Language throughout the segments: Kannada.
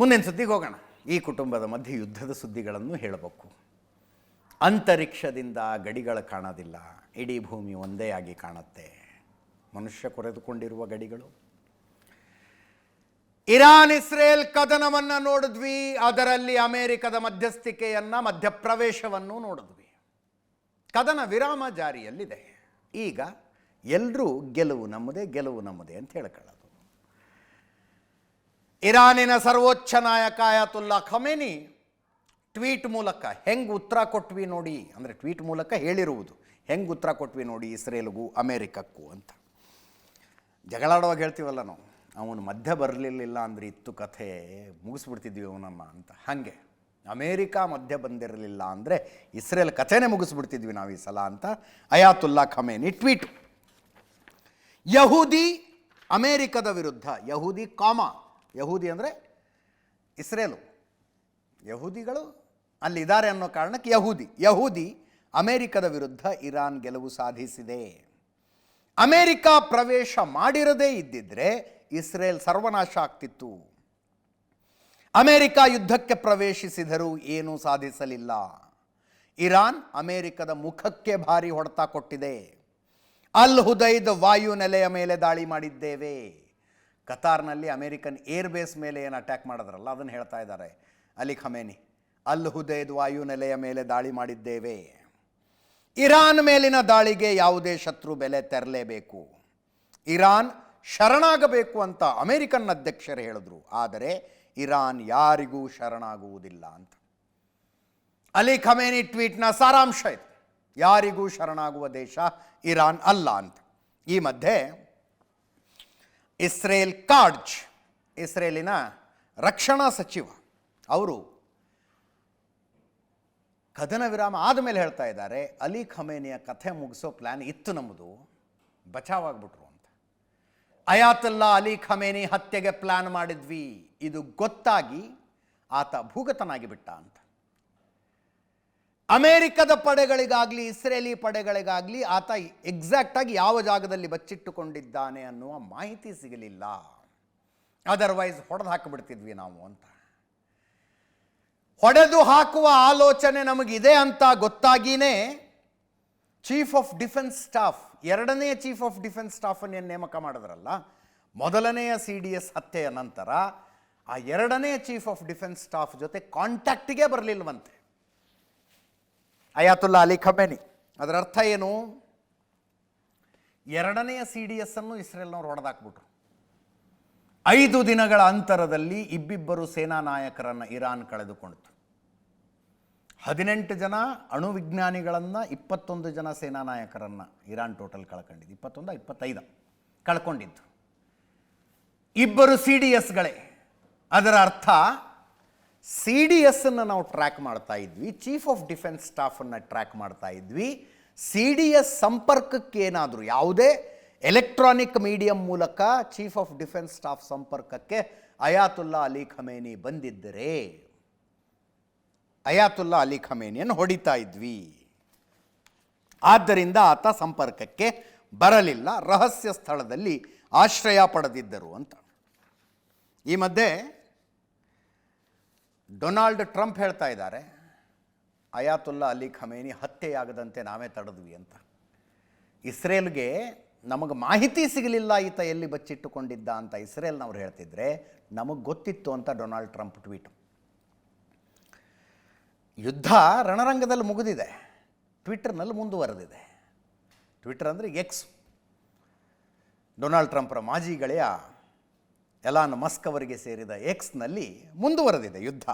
ಮುಂದಿನ ಸುದ್ದಿಗೆ ಹೋಗೋಣ. ಈ ಕುಟುಂಬದ ಮಧ್ಯೆ ಯುದ್ಧದ ಸುದ್ದಿಗಳನ್ನು ಹೇಳಬೇಕು. ಅಂತರಿಕ್ಷದಿಂದ ಗಡಿಗಳು ಕಾಣೋದಿಲ್ಲ. ಇಡೀ ಭೂಮಿ ಒಂದೇ ಆಗಿ ಕಾಣುತ್ತೆ. ಮನುಷ್ಯ ಕೊರೆದುಕೊಂಡಿರುವ ಗಡಿಗಳು. ಇರಾನ್, ಇಸ್ರೇಲ್ ಕದನವನ್ನು ನೋಡಿದ್ವಿ. ಅದರಲ್ಲಿ ಅಮೆರಿಕದ ಮಧ್ಯಸ್ಥಿಕೆಯನ್ನು, ಮಧ್ಯಪ್ರವೇಶವನ್ನು ನೋಡಿದ್ವಿ. ಕದನ ವಿರಾಮ ಜಾರಿಯಲ್ಲಿದೆ. ಈಗ ಎಲ್ಲರೂ ಗೆಲುವು ನಮ್ಮದೇ ಗೆಲುವು ನಮ್ಮದೇ ಅಂತ ಹೇಳ್ಕೊಳ್ಳೋದು ಇರಾನಿನ ಸರ್ವೋಚ್ಚ ನಾಯಕ ಅಯಾತುಲ್ಲಾ ಖಮೇನಿ ಟ್ವೀಟ್ ಮೂಲಕ ಹೆಂಗೆ ಉತ್ತರ ಕೊಟ್ವಿ ನೋಡಿ, ಅಂದರೆ ಟ್ವೀಟ್ ಮೂಲಕ ಹೇಳಿರುವುದು, ಹೆಂಗೆ ಉತ್ತರ ಕೊಟ್ವಿ ನೋಡಿ ಇಸ್ರೇಲ್ಗೂ ಅಮೇರಿಕಕ್ಕೂ ಅಂತ. ಜಗಳಾಡುವಾಗ ಹೇಳ್ತೀವಲ್ಲ ನಾವು, ಅವನು ಮಧ್ಯ ಬರಲಿಲ್ಲ ಅಂದರೆ ಇತ್ತು ಕಥೆ, ಮುಗಿಸ್ಬಿಡ್ತಿದ್ವಿ ಅವನನ್ನು ಅಂತ. ಹಾಗೆ, ಅಮೇರಿಕ ಮಧ್ಯ ಬಂದಿರಲಿಲ್ಲ ಅಂದರೆ ಇಸ್ರೇಲ್ ಕಥೆನೇ ಮುಗಿಸ್ಬಿಡ್ತಿದ್ವಿ ನಾವು ಈ ಸಲ ಅಂತ ಅಯಾತುಲ್ಲಾ ಖಮೇನಿ ಟ್ವೀಟ್. ಯಹೂದಿ ಅಮೇರಿಕದ ವಿರುದ್ಧ, ಯಹೂದಿ ಕಾಮ ಯಹೂದಿ ಅಂದರೆ ಇಸ್ರೇಲು. ಯಹೂದಿಗಳು ಅಲ್ಲಿದ್ದಾರೆ ಅನ್ನೋ ಕಾರಣಕ್ಕೆ ಯಹೂದಿ. ಯಹೂದಿ ಅಮೇರಿಕದ ವಿರುದ್ಧ ಇರಾನ್ ಗೆಲುವು ಸಾಧಿಸಿದೆ. ಅಮೇರಿಕ ಪ್ರವೇಶ ಮಾಡಿರದೇ ಇದ್ದಿದ್ರೆ ಇಸ್ರೇಲ್ ಸರ್ವನಾಶ ಆಗ್ತಿತ್ತು. ಅಮೇರಿಕ ಯುದ್ಧಕ್ಕೆ ಪ್ರವೇಶಿಸಿದರೂ ಏನೂ ಸಾಧಿಸಲಿಲ್ಲ. ಇರಾನ್ ಅಮೇರಿಕದ ಮುಖಕ್ಕೆ ಭಾರಿ ಹೊಡೆತ ಕೊಟ್ಟಿದೆ. ಅಲ್ ಹುದೈದ್ ವಾಯು ನೆಲೆಯ ಮೇಲೆ ದಾಳಿ ಮಾಡಿದ್ದೇವೆ. ಕತಾರ್ನಲ್ಲಿ ಅಮೇರಿಕನ್ ಏರ್ ಬೇಸ್ ಮೇಲೆ ಏನು ಅಟ್ಯಾಕ್ ಮಾಡಿದ್ರಲ್ಲ, ಅದನ್ನು ಹೇಳ್ತಾ ಇದ್ದಾರೆ. ಅಲಿ ಖಮೇನಿ, ಅಲ್ ವಾಯು ನೆಲೆಯ ಮೇಲೆ ದಾಳಿ ಮಾಡಿದ್ದೇವೆ. ಇರಾನ್ ಮೇಲಿನ ದಾಳಿಗೆ ಯಾವುದೇ ಶತ್ರು ಬೆಲೆ ತೆರಲೇಬೇಕು. ಇರಾನ್ ಶರಣಾಗಬೇಕು ಅಂತ ಅಮೆರಿಕನ್ ಅಧ್ಯಕ್ಷರು ಹೇಳಿದ್ರು. ಆದರೆ ಇರಾನ್ ಯಾರಿಗೂ ಶರಣಾಗುವುದಿಲ್ಲ ಅಂತ. ಅಲಿ ಖಮೇನಿ ಟ್ವೀಟ್ನ ಸಾರಾಂಶ ಇದು. ಯಾರಿಗೂ ಶರಣಾಗುವ ದೇಶ ಇರಾನ್ ಅಲ್ಲ ಅಂತ. ಈ ಮಧ್ಯೆ ಇಸ್ರೇಲ್ ಕಾರ್ಡ್ಜ್ ಇಸ್ರೇಲಿನ ರಕ್ಷಣಾ ಸಚಿವ. ಅವರು ಕದನ ವಿರಾಮ ಆದಮೇಲೆ ಹೇಳ್ತಾ ಇದ್ದಾರೆ, ಅಲಿ ಖಮೇನಿಯ ಕಥೆ ಮುಗಿಸೋ ಪ್ಲ್ಯಾನ್ ಇತ್ತು ನಮ್ಮದು ಬಚಾವಾಗ್ಬಿಟ್ರು ಅಂತ. ಅಯಾತುಲ್ಲಾ ಅಲಿ ಖಮೇನಿ ಹತ್ಯೆಗೆ ಪ್ಲ್ಯಾನ್ ಮಾಡಿದ್ವಿ, ಇದು ಗೊತ್ತಾಗಿ ಆತ ಭೂಗತನಾಗಿ ಬಿಟ್ಟ ಅಂತ. ಅಮೇರಿಕದ ಪಡೆಗಳಿಗಾಗಲಿ, ಇಸ್ರೇಲಿ ಪಡೆಗಳಿಗಾಗಲಿ ಆತ ಎಕ್ಸಾಕ್ಟಾಗಿ ಯಾವ ಜಾಗದಲ್ಲಿ ಬಚ್ಚಿಟ್ಟುಕೊಂಡಿದ್ದಾನೆ ಅನ್ನುವ ಮಾಹಿತಿ ಸಿಗಲಿಲ್ಲ. ಅದರ್ವೈಸ್ ಹೊಡೆದು ಹಾಕಿಬಿಡ್ತಿದ್ವಿ ನಾವು ಅಂತ. ಹೊಡೆದು ಹಾಕುವ ಆಲೋಚನೆ ನಮಗಿದೆ ಅಂತ ಗೊತ್ತಾಗಿಯೇ ಚೀಫ್ ಆಫ್ ಡಿಫೆನ್ಸ್ ಸ್ಟಾಫ್ ಎರಡನೇ ಚೀಫ್ ಆಫ್ ಡಿಫೆನ್ಸ್ ಸ್ಟಾಫನ್ನು ನೇಮಕ ಮಾಡಿದ್ರಲ್ಲ? ಮೊದಲನೆಯ ಸಿ ಡಿ ಎಸ್ ಹತ್ಯೆಯ ನಂತರ ಆ ಎರಡನೇ ಚೀಫ್ ಆಫ್ ಡಿಫೆನ್ಸ್ ಸ್ಟಾಫ್ ಜೊತೆ ಕಾಂಟ್ಯಾಕ್ಟಿಗೆ ಬರಲಿಲ್ವಂತೆ. ಅಯಾತುಲ್ಲಾ ಅಲಿ ಖಮೇನಿ. ಅದರ ಅರ್ಥ ಏನು? ಎರಡನೆಯ ಸಿ ಡಿ ಎಸ್ ಅನ್ನು ಇಸ್ರೇಲ್ನವ್ರು ಹೊಡೆದಾಕ್ಬಿಟ್ರು. ಐದು ದಿನಗಳ ಅಂತರದಲ್ಲಿ ಇಬ್ಬಿಬ್ಬರು ಸೇನಾ ನಾಯಕರನ್ನು ಇರಾನ್ ಕಳೆದುಕೊಂಡಿತು ಹದಿನೆಂಟು ಜನ ಅಣು ವಿಜ್ಞಾನಿಗಳನ್ನು, ಇಪ್ಪತ್ತೊಂದು ಜನ ಸೇನಾ ನಾಯಕರನ್ನು ಇರಾನ್ ಟೋಟಲ್ ಕಳ್ಕೊಂಡಿದ್ದು. ಇಪ್ಪತ್ತೊಂದು, ಇಪ್ಪತ್ತೈದು ಕಳ್ಕೊಂಡಿದ್ದು. ಇಬ್ಬರು ಸಿ ಡಿ ಎಸ್ಗಳೇ ಅದರ ಅರ್ಥ ಸಿ ಡಿ ಎಸ್ಸನ್ನು ನಾವು ಟ್ರ್ಯಾಕ್ ಮಾಡ್ತಾ ಇದ್ವಿ. ಚೀಫ್ ಆಫ್ ಡಿಫೆನ್ಸ್ ಸ್ಟಾಫನ್ನು ಟ್ರ್ಯಾಕ್ ಮಾಡ್ತಾ ಇದ್ವಿ. ಸಿ ಡಿ ಎಸ್ ಸಂಪರ್ಕಕ್ಕೆ ಏನಾದರೂ ಯಾವುದೇ ಎಲೆಕ್ಟ್ರಾನಿಕ್ ಮೀಡಿಯಂ ಮೂಲಕ ಚೀಫ್ ಆಫ್ ಡಿಫೆನ್ಸ್ ಸ್ಟಾಫ್ ಸಂಪರ್ಕಕ್ಕೆ ಅಯಾತುಲ್ಲಾ ಅಲಿ ಖಮೇನಿ ಬಂದಿದ್ದರೆ, ಅಯಾತುಲ್ಲಾ ಅಲಿ ಖಮೇನಿಯನ್ನು ಹೊಡಿತಾ ಇದ್ವಿ. ಆದ್ದರಿಂದ ಆತ ಸಂಪರ್ಕಕ್ಕೆ ಬರಲಿಲ್ಲ. ರಹಸ್ಯ ಸ್ಥಳದಲ್ಲಿ ಆಶ್ರಯ ಪಡೆದಿದ್ದರು ಅಂತ. ಈ ಮಧ್ಯೆ ಡೊನಾಲ್ಡ್ ಟ್ರಂಪ್ ಹೇಳ್ತಾ ಇದ್ದಾರೆ, ಅಯಾತುಲ್ಲಾ ಅಲಿ ಖಮೇನಿ ಹತ್ಯೆಯಾಗದಂತೆ ನಾವೇ ತಡೆದ್ವಿ ಅಂತ. ಇಸ್ರೇಲ್ಗೆ ನಮಗೆ ಮಾಹಿತಿ ಸಿಗಲಿಲ್ಲ ಈತ ಎಲ್ಲಿ ಬಚ್ಚಿಟ್ಟುಕೊಂಡಿದ್ದ ಅಂತ ಇಸ್ರೇಲ್ನವ್ರು ಹೇಳ್ತಿದ್ರೆ, ನಮಗೆ ಗೊತ್ತಿತ್ತು ಅಂತ ಡೊನಾಲ್ಡ್ ಟ್ರಂಪ್ ಟ್ವೀಟ್. ಯುದ್ಧ ರಣರಂಗದಲ್ಲಿ ಮುಗಿದಿದೆ. ಟ್ವಿಟ್ಟರ್ನಲ್ಲಿ ಮುಂದುವರೆದಿದೆ. ಟ್ವಿಟ್ಟರ್ ಅಂದರೆ ಎಕ್ಸ್. ಡೊನಾಲ್ಡ್ ಟ್ರಂಪ್ರ ಮಾಜಿ ಗೆಳೆಯ ಎಲಾನ್ ಮಸ್ಕ್ ಅವರಿಗೆ ಸೇರಿದ ಎಕ್ಸ್ನಲ್ಲಿ ಮುಂದುವರೆದಿದೆ ಯುದ್ಧ.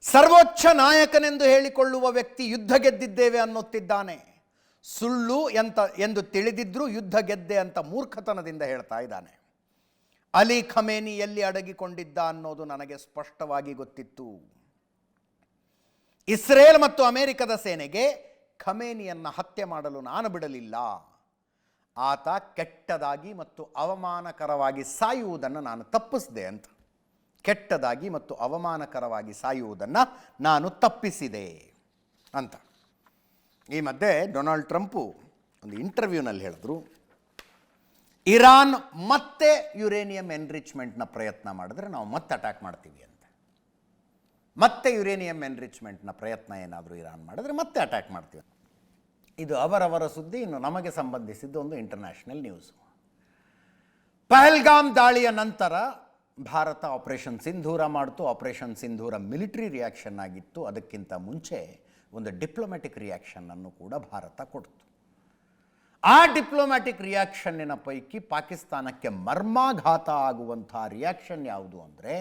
ಸರ್ವೋಚ್ಚ ನಾಯಕನೆಂದು ಹೇಳಿಕೊಳ್ಳುವ ವ್ಯಕ್ತಿ ಯುದ್ಧ ಗೆದ್ದಿದ್ದೇವೆ ಅನ್ನುತ್ತಿದ್ದಾನೆ. ಸುಳ್ಳು ಎಂತ, ಎಂದು ತಿಳಿದಿದ್ರೂ ಯುದ್ಧ ಗೆದ್ದೆ ಅಂತ ಮೂರ್ಖತನದಿಂದ ಹೇಳ್ತಾ ಇದ್ದಾನೆ. ಅಲಿ ಖಮೇನಿ ಎಲ್ಲಿ ಅಡಗಿಕೊಂಡಿದ್ದ ಅನ್ನೋದು ನನಗೆ ಸ್ಪಷ್ಟವಾಗಿ ಗೊತ್ತಿತ್ತು. ಇಸ್ರೇಲ್ ಮತ್ತು ಅಮೆರಿಕದ ಸೇನೆಗೆ ಖಮೇನಿಯನ್ನು ಹತ್ಯೆ ಮಾಡಲು ನಾನು ಬಿಡಲಿಲ್ಲ. ಆತ ಕೆಟ್ಟದಾಗಿ ಮತ್ತು ಅವಮಾನಕರವಾಗಿ ಸಾಯುವುದನ್ನು ನಾನು ತಪ್ಪಿಸಿದೆ ಅಂತ. ಕೆಟ್ಟದಾಗಿ ಮತ್ತು ಅವಮಾನಕರವಾಗಿ ಸಾಯುವುದನ್ನು ನಾನು ತಪ್ಪಿಸಿದೆ ಅಂತ. ಈ ಮಧ್ಯೆ ಡೊನಾಲ್ಡ್ ಟ್ರಂಪು ಒಂದು ಇಂಟರ್ವ್ಯೂನಲ್ಲಿ ಹೇಳಿದ್ರು, ಇರಾನ್ ಮತ್ತೆ ಯುರೇನಿಯಂ ಎನ್ರಿಚ್ಮೆಂಟ್ನ ಪ್ರಯತ್ನ ಮಾಡಿದ್ರೆ ನಾವು ಮತ್ತೆ ಅಟ್ಯಾಕ್ ಮಾಡ್ತೀವಿ ಅಂತ. ಮತ್ತೆ ಯುರೇನಿಯಂ ಎನ್ರಿಚ್ಮೆಂಟ್ನ ಪ್ರಯತ್ನ ಏನಾದರೂ ಇರಾನ್ ಮಾಡಿದ್ರೆ ಮತ್ತೆ ಅಟ್ಯಾಕ್ ಮಾಡ್ತೀವಿ ಇದು ಅವರವರ ಸುದ್ದಿ ಇನ್ನು ನಮಗೆ ಸಂಬಂಧಿಸಿದ್ದು ಒಂದು ಇಂಟರ್ನ್ಯಾಷನಲ್ ನ್ಯೂಸು ಪಹಲ್ಗಾಮ್ ದಾಳಿಯ ನಂತರ ಭಾರತ ಆಪರೇಷನ್ ಸಿಂಧೂರ ಮಾಡಿತು. ಆಪರೇಷನ್ ಸಿಂಧೂರ ಮಿಲಿಟರಿ ರಿಯಾಕ್ಷನ್ ಆಗಿತ್ತು. ಅದಕ್ಕಿಂತ ಮುಂಚೆ ಒಂದು ಡಿಪ್ಲೊಮ್ಯಾಟಿಕ್ ರಿಯಾಕ್ಷನ್ನನ್ನು ಕೂಡ ಭಾರತ ಕೊಡ್ತು. ಆ ಡಿಪ್ಲೊಮ್ಯಾಟಿಕ್ ರಿಯಾಕ್ಷನ್ನಿನ ಪೈಕಿ ಪಾಕಿಸ್ತಾನಕ್ಕೆ ಮರ್ಮಾಘಾತ ಆಗುವಂಥ ರಿಯಾಕ್ಷನ್ ಯಾವುದು ಅಂದರೆ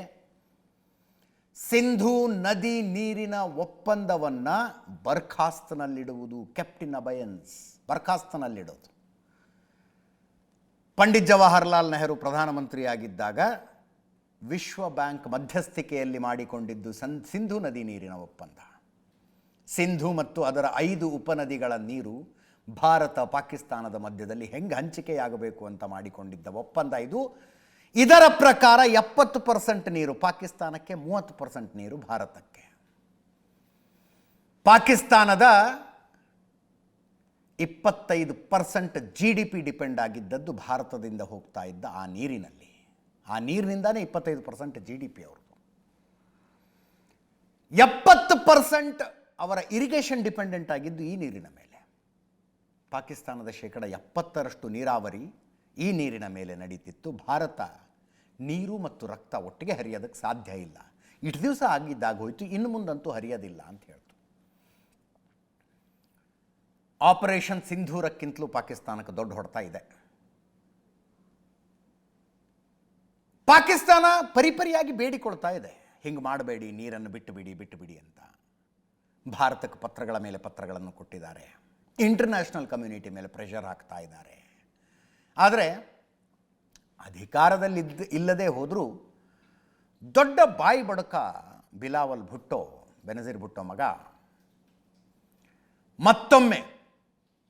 ಸಿಂಧೂ ನದಿ ನೀರಿನ ಒಪ್ಪಂದವನ್ನು ಬರ್ಖಾಸ್ತನಲ್ಲಿಡುವುದು ಕೆಪ್ಟಿನ್ ಅಬಯನ್ಸ್ ಬರ್ಖಾಸ್ತನಲ್ಲಿಡೋದು. ಪಂಡಿತ್ ಜವಾಹರ್ಲಾಲ್ ನೆಹರು ಪ್ರಧಾನಮಂತ್ರಿಯಾಗಿದ್ದಾಗ ವಿಶ್ವ ಬ್ಯಾಂಕ್ ಮಧ್ಯಸ್ಥಿಕೆಯಲ್ಲಿ ಮಾಡಿಕೊಂಡಿದ್ದು ಸನ್ ಸಿಂಧೂ ನದಿ ನೀರಿನ ಒಪ್ಪಂದ. ಸಿಂಧು ಮತ್ತು ಅದರ ಐದು ಉಪನದಿಗಳ ನೀರು ಭಾರತ ಪಾಕಿಸ್ತಾನದ ಮಧ್ಯದಲ್ಲಿ ಹೆಂಗೆ ಹಂಚಿಕೆಯಾಗಬೇಕು ಅಂತ ಮಾಡಿಕೊಂಡಿದ್ದ ಒಪ್ಪಂದ ಇದು. ಇದರ ಪ್ರಕಾರ ಎಪ್ಪತ್ತು ಪರ್ಸೆಂಟ್ ನೀರು, ಪಾಕಿಸ್ತಾನಕ್ಕೆ ಮೂವತ್ತು ಪರ್ಸೆಂಟ್ ನೀರು ಭಾರತಕ್ಕೆ. ಪಾಕಿಸ್ತಾನದ ಇಪ್ಪತ್ತೈದು percent G D P depend ಆಗಿದ್ದದ್ದು ಭಾರತದಿಂದ ಹೋಗ್ತಾ ಇದ್ದ ಆ ನೀರಿನಲ್ಲಿ. ಆ ನೀರಿನಿಂದಾನೇ ಇಪ್ಪತ್ತೈದು ಪರ್ಸೆಂಟ್ ಜಿ ಡಿ ಪಿ ಅವ್ರದ್ದು. ಎಪ್ಪತ್ತು ಪರ್ಸೆಂಟ್ ಅವರ ಇರಿಗೇಷನ್ ಡಿಪೆಂಡೆಂಟ್ ಆಗಿದ್ದು ಈ ನೀರಿನ ಮೇಲೆ. ಪಾಕಿಸ್ತಾನದ ಶೇಕಡ ಎಪ್ಪತ್ತರಷ್ಟು ನೀರಾವರಿ ಈ ನೀರಿನ ಮೇಲೆ ನಡೀತಿತ್ತು. ಭಾರತ ನೀರು ಮತ್ತು ರಕ್ತ ಒಟ್ಟಿಗೆ ಹರಿಯೋದಕ್ಕೆ ಸಾಧ್ಯ ಇಲ್ಲ. ಇಷ್ಟು ದಿವಸ ಆಗಿದ್ದಾಗ ಹೋಯಿತು, ಇನ್ನು ಮುಂದಂತೂ ಹರಿಯೋದಿಲ್ಲ ಅಂತ ಹೇಳ್ತು. ಆಪರೇಷನ್ ಸಿಂಧೂರಕ್ಕಿಂತಲೂ ಪಾಕಿಸ್ತಾನಕ್ಕೆ ದೊಡ್ಡ ಹೊಡೆತ ಇದೆ. ಪಾಕಿಸ್ತಾನ ಪರಿಪರಿಯಾಗಿ ಬೇಡಿಕೊಳ್ತಾ ಇದೆ. ಹಿಂಗೆ ಮಾಡಬೇಡಿ, ನೀರನ್ನು ಬಿಟ್ಟು ಬಿಡಿ ಬಿಟ್ಟು ಬಿಡಿ ಅಂತ. ಭಾರತಕ್ಕೆ ಪತ್ರಗಳ ಮೇಲೆ ಪತ್ರಗಳನ್ನು ಕೊಟ್ಟಿದ್ದಾರೆ. ಇಂಟರ್ನ್ಯಾಷನಲ್ ಕಮ್ಯುನಿಟಿ ಮೇಲೆ ಪ್ರೆಷರ್ ಹಾಕ್ತಾ ಇದ್ದಾರೆ. ಆದರೆ ಅಧಿಕಾರದಲ್ಲಿದ್ದ ಇಲ್ಲದೆ ಹೋದರೂ ದೊಡ್ಡ ಬಾಯಿ ಬಡಕ ಬಿಲಾವಲ್ ಭುಟ್ಟೋ, ಬೆನಜೀರ್ ಭುಟ್ಟೋ ಮಗ ಮತ್ತೊಮ್ಮೆ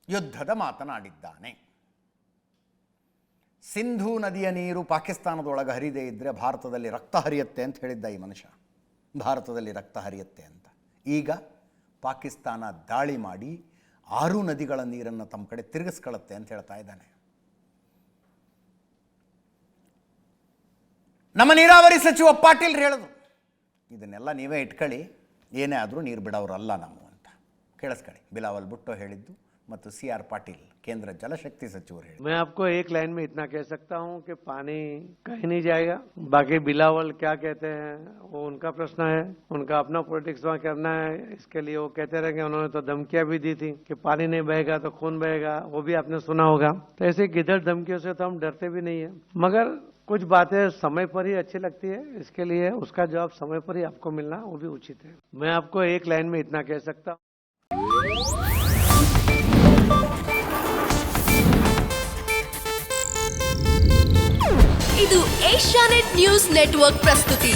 ಯುದ್ಧದ ಮಾತನಾಡಿದ್ದಾನೆ. ಸಿಂಧೂ ನದಿಯ ನೀರು ಪಾಕಿಸ್ತಾನದೊಳಗೆ ಹರಿದೇ ಇದ್ದರೆ ಭಾರತದಲ್ಲಿ ರಕ್ತ ಹರಿಯುತ್ತೆ ಅಂತ ಹೇಳಿದ್ದ ಈ ಮನುಷ್ಯ. ಭಾರತದಲ್ಲಿ ರಕ್ತ ಹರಿಯುತ್ತೆ ಅಂತ. ಈಗ ಪಾಕಿಸ್ತಾನ ದಾಳಿ ಮಾಡಿ ಆರು ನದಿಗಳ ನೀರನ್ನು ತಮ್ಮ ಕಡೆ ತಿರುಗಿಸ್ಕೊಳ್ಳುತ್ತೆ ಅಂತ ಹೇಳ್ತಾ ಇದ್ದಾನೆ. ನಮ್ಮ ನೀರಾವರಿ ಸಚಿವ ಪಾಟೀಲ್ ಹೇಳಿದ್ರು ಇದನ್ನೆಲ್ಲ ನೀವೇ ಇಟ್ಕೊಳ್ಳಿ ಏನೇ ಆದರೂ ನೀರು ಬಿಡೋರಲ್ಲ ನಾವು ಅಂತ ಕೇಳಿಸ್ಕೊಳ್ಳಿ ಬಿಲಾವಲ್ ಭುಟ್ಟೋ ಹೇಳಿದ್ದು ಮತ್ತು ಸಿ ಆರ್ ಪಾಟೀಲ್ ಕೇಂದ್ರ ಜಲಶಕ್ತಿ ಸಚಿವರು ಹೇಳಿದ್ರು मैं आपको एक लाइन में इतना कह सकता हूँ कि पानी कहीं नहीं जाएगा बाकी बिलावल क्या कहते हैं वो उनका प्रश्न है उनका अपना पॉलिटिक्स वहाँ करना है इसके लिए वो कहते रहेंगे उन्होंने तो धमकियां भी दी थी कि पानी नहीं बहेगा तो खून बहेगा वो भी आपने सुना होगा तो ऐसे गिदड़ धमकियों से तो हम डरते भी नहीं है मगर कुछ बातें समय पर ही अच्छी लगती है इसके लिए उसका जवाब समय पर ही आपको मिलना वो भी उचित है मैं आपको एक लाइन में इतना कह सकता हूँ ಇದು ಏಷ್ಯಾನೆಟ್ ನ್ಯೂಸ್ ನೆಟ್ವರ್ಕ್ ಪ್ರಸ್ತುತಿ